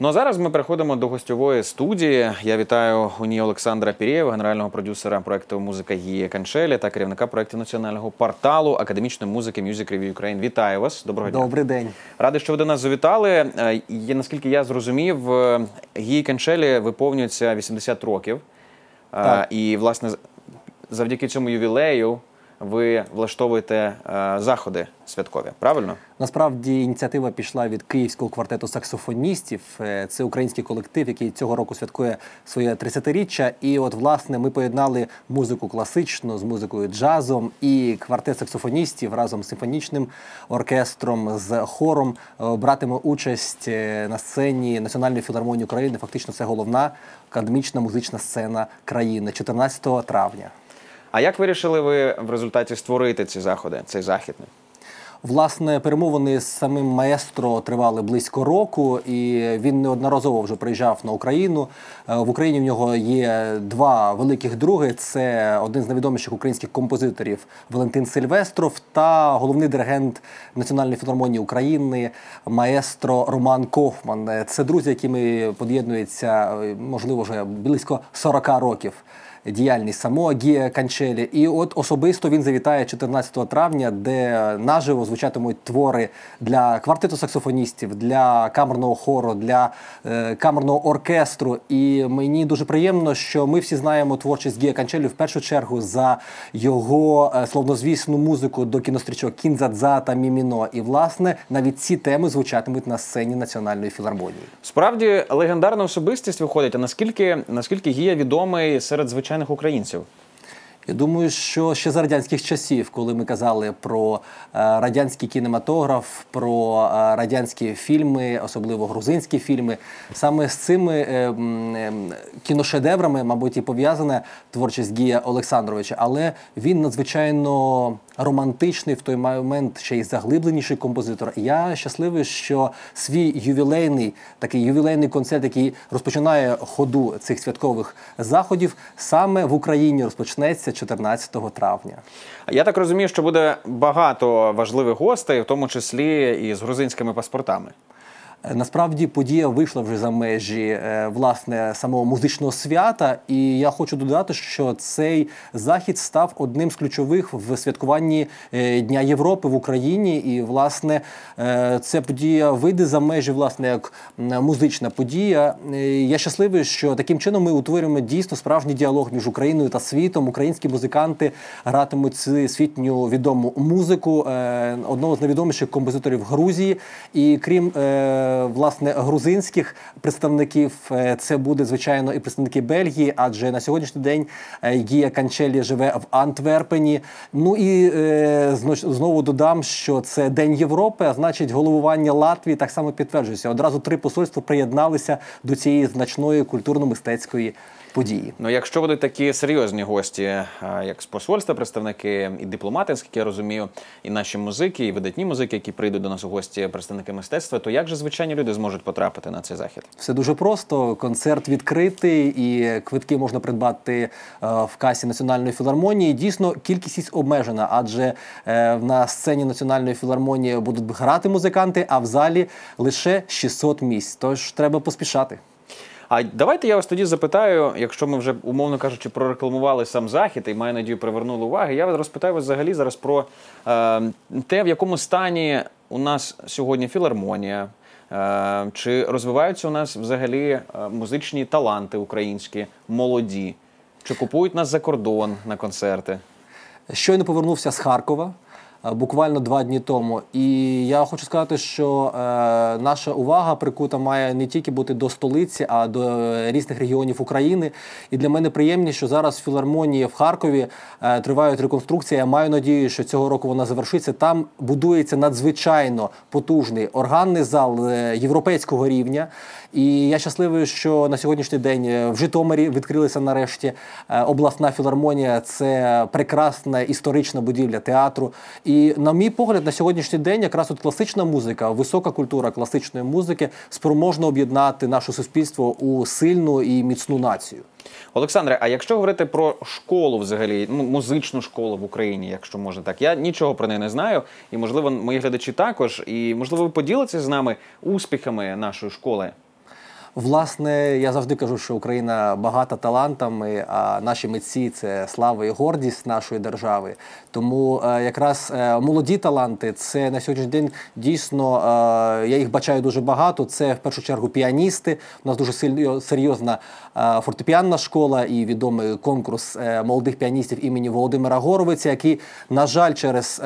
Ну а зараз ми переходимо до гостьової студії. Я вітаю у ній Олександра Пірєєва, генерального продюсера проекту Музика Гія Канчелі та керівника проекту національного порталу академічної музики Music Review Ukraine. Вітаю вас. Доброго дня. Добрий день. Радий, що ви до нас завітали. Е, є, наскільки я зрозумів, е, Гії Канчелі виповнюється 80 років. Е, Так. І, власне, завдяки цьому ювілею ви влаштовуєте е, заходи святкові. Правильно? Насправді ініціатива пішла від Київського квартету саксофоністів. Е, Це український колектив, який цього року святкує своє 30-річчя. І от власне ми поєднали музику класичну з музикою джазом і квартет саксофоністів разом з симфонічним оркестром з хором е, братиме участь е, на сцені Національної філармонії України. Фактично, це головна академічна музична сцена країни 14 травня. А як вирішили ви в результаті створити ці заходи, цей захід? Власне, перемовини з самим маестро тривали близько року, і він неодноразово вже приїжджав на Україну. Е, В Україні в нього є два великих други: це один з найвідоміших українських композиторів Валентин Сильвестров та головний диригент Національної філармонії України маестро Роман Кофман. Це друзі, якими поєднується е, можливо вже близько 40 років діяльність самого Гія Канчелі. І от особисто він завітає 14 травня, де наживо звучатимуть твори для квартету саксофоністів, для камерного хору, для е, камерного оркестру. І мені дуже приємно, що ми всі знаємо творчість Гія Канчелі в першу чергу за його е, словнозвісну музику до кінострічок Кінзадза та Міміно. І власне навіть ці теми звучатимуть на сцені Національної філармонії. Справді легендарна особистість виходить. А наскільки наскільки Гія відомий серед звичайних українців? Я думаю, що ще за радянських часів, коли ми казали про е, радянський кінематограф, про е, радянські фільми, особливо грузинські фільми, саме з цими е, кіношедеврами, мабуть, і пов'язана творчість Гія Олександровича. Але він надзвичайно романтичний в той момент ще й заглибленіший композитор. Я щасливий, що свій ювілейний такий ювілейний концерт, який розпочинає ходу цих святкових заходів, саме в Україні розпочнеться 14 травня. Я так розумію, що буде багато важливих гостей, в тому числі і з грузинськими паспортами. Е, Насправді подія вийшла вже за межі е, власне самого музичного свята, і я хочу додати, що цей захід став одним з ключових в святкуванні е, Дня Європи в Україні. І власне ця подія вийде за межі, власне, як музична подія. Я щасливий, що таким чином ми утворюємо дійсно справжній діалог між Україною та світом. Українські музиканти гратимуть світню відому музику одного з найвідоміших композиторів Грузії. І крім власне грузинських представників, е, це буде звичайно і представники Бельгії, адже на сьогоднішній день е, Гія Канчелі живе в Антверпені. Ну і е, знову додам, що це День Європи, а значить, головування Латвії так само підтверджується. Одразу три посольства приєдналися до цієї значної культурно-мистецької події. Ну, якщо будуть такі серйозні гості, е, як з посольства, представники і дипломати, наскільки я розумію, і наші музики, і видатні музики, які прийдуть до нас у гості, представники мистецтва, то як же звичайні люди зможуть потрапити на цей захід? Все дуже просто. Концерт відкритий, і квитки можна придбати е, в касі Національної філармонії. Дійсно, кількість обмежена, адже е, на сцені Національної філармонії будуть грати музиканти, а в залі лише 600 місць. Тож треба поспішати. А давайте я вас тоді запитаю, якщо ми вже, умовно кажучи, прорекламували сам захід і маю надію, привернули уваги. Я вас розпитаю вас взагалі зараз про е, те, в якому стані у нас сьогодні філармонія. Е, чи розвиваються у нас взагалі е, музичні таланти українські, молоді? Чи купують нас за кордон на концерти? Щойно повернувся з Харкова. Е, Буквально два дні тому, і я хочу сказати, що е, наша увага прикута має не тільки бути до столиці, а до е, різних регіонів України. І для мене приємність, що зараз в філармонії в Харкові тривають реконструкції. Я маю надію, що цього року вона завершиться. Там будується надзвичайно потужний органний зал європейського рівня. І я щасливий, що на сьогоднішній день в Житомирі відкрилася нарешті обласна філармонія. Це прекрасна історична будівля театру. І на мій погляд, на сьогоднішній день якраз от класична музика, висока культура класичної музики спроможна об'єднати наше суспільство у сильну і міцну націю. Олександре, а якщо говорити про школу взагалі, ну, музичну школу в Україні, якщо можна так, я нічого про неї не знаю, і можливо, мої глядачі також, і можливо, ви поділитеся з нами успіхами нашої школи. Власне, я завжди кажу, що Україна багата талантами, а наші митці це слава і гордість нашої держави. Тому е, якраз е, молоді таланти це на сьогоднішній день дійсно е, я їх бачаю дуже багато. Це в першу чергу піаністи. У нас дуже серйозна фортепіанна школа і відомий конкурс молодих піаністів імені Володимира Горовиця, який, на жаль, через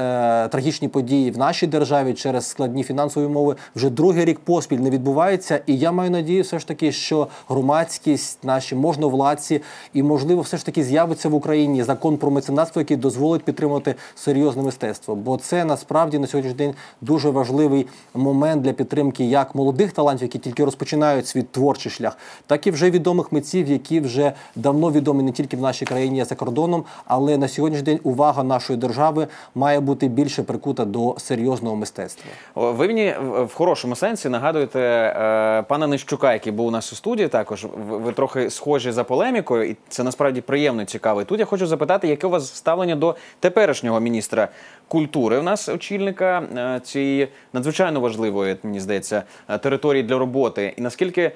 трагічні події в нашій державі, через складні фінансові умови, вже другий рік поспіль не відбувається. І я маю надію, все ж таки, що громадськість, наші можновладці і, можливо, все ж таки з'явиться в Україні закон про меценатство, який дозволить підтримувати серйозне мистецтво. Бо це насправді на сьогоднішній день дуже важливий момент для підтримки як молодих талантів, які тільки розпочинають свій творчий шлях, так і вже відомих митців, які вже давно відомі не тільки в нашій країні, а за кордоном. Але на сьогоднішній день увага нашої держави має бути більше прикута до серйозного мистецтва. Ви мені в хорошому сенсі нагадуєте е, пана Нищука, який був у нас у студії. Також ви, ви трохи схожі за полемікою, і це насправді приємно цікаво. І тут я хочу запитати, яке у вас ставлення до теперішнього міністра культури? У нас очільника е, цієї надзвичайно важливої, мені здається, е, території для роботи, і наскільки.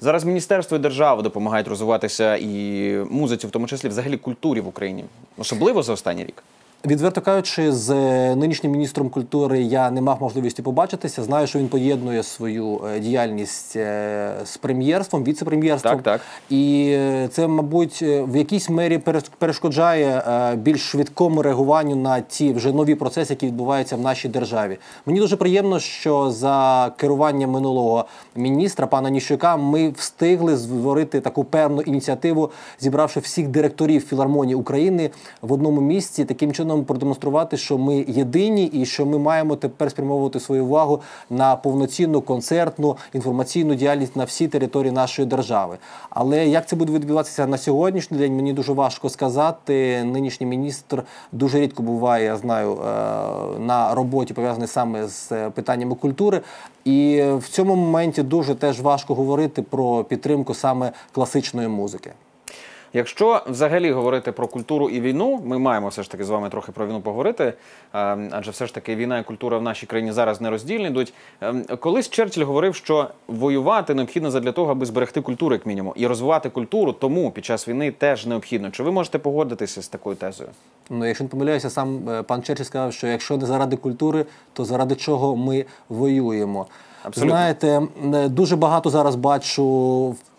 Зараз міністерство і держава допомагають розвиватися і музиці, в тому числі взагалі культурі в Україні, особливо за останній рік. Відверто кажучи, з е, нинішнім міністром культури я не мав можливості побачитися. Знаю, що він поєднує свою е, діяльність е, з прем'єрством, віце-прем'єрством. Так, так. І це, мабуть, в якійсь мері перешкоджає більш швидкому реагуванню на ті вже нові процеси, які відбуваються в нашій державі. Мені дуже приємно, що за керуванням минулого міністра пана Ніщука ми встигли створити таку певну ініціативу, зібравши всіх директорів філармонії України в одному місці, таким чином продемонструвати, що ми єдині і що ми маємо тепер спрямовувати свою увагу на повноцінну концертну інформаційну діяльність на всій території нашої держави. Але як це буде відбуватися на сьогоднішній день, мені дуже важко сказати. Нинішній міністр дуже рідко буває, я знаю, е, на роботі пов'язаний саме з е, питаннями культури. І в цьому моменті дуже теж важко говорити про підтримку саме класичної музики. Якщо взагалі говорити про культуру і війну, ми маємо все ж таки з вами трохи про війну поговорити, е, адже все ж таки війна і культура в нашій країні зараз не роздільні йдуть. Ем, Колись Черчилль говорив, що воювати необхідно задля того, аби зберегти культуру, як мінімум, і розвивати культуру, тому під час війни теж необхідно. Чи ви можете погодитися з такою тезою? Ну, якщо не помиляюся, сам е, пан Черчилль сказав, що якщо не заради культури, то заради чого ми воюємо. Абсолютно. Знаєте, дуже багато зараз бачу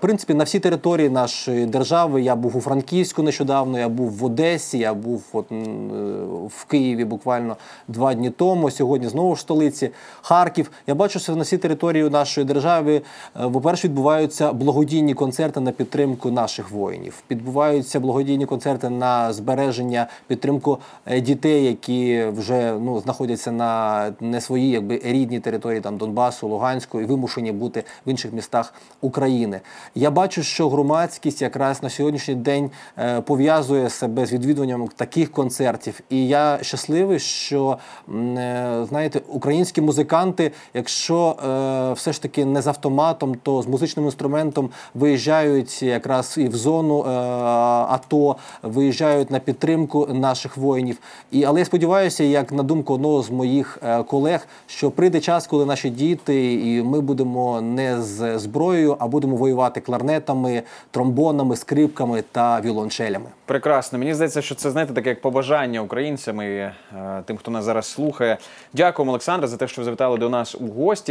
в принципі на всій території нашої держави. Я був у Франківську нещодавно, я був в Одесі, я був от, е, в Києві буквально два дні тому. Сьогодні знову в столиці Харків. Я бачу, що на всій території нашої держави, е, по-перше, відбуваються благодійні концерти на підтримку наших воїнів. Відбуваються благодійні концерти на збереження, підтримку е, дітей, які вже ну знаходяться на не своїй, якби рідній території там Донбасу, Луганську і вимушені бути в інших містах України. Я бачу, що громадськість якраз на сьогоднішній день е, пов'язує себе з відвідуванням таких концертів. І я щасливий, що е, знаєте, українські музиканти, якщо е, все ж таки не з автоматом, то з музичним інструментом виїжджають якраз і в зону АТО, виїжджають на підтримку наших воїнів. І але я сподіваюся, як на думку одного з моїх колег, що прийде час, коли наші діти і ми будемо не з зброєю, а будемо воювати кларнетами, тромбонами, скрипками та віолончелями. Прекрасно. Мені здається, що це знаєте таке як побажання українцям і е, тим, хто нас зараз слухає. Дякуємо, Олександре, за те, що ви завітали до нас у гості.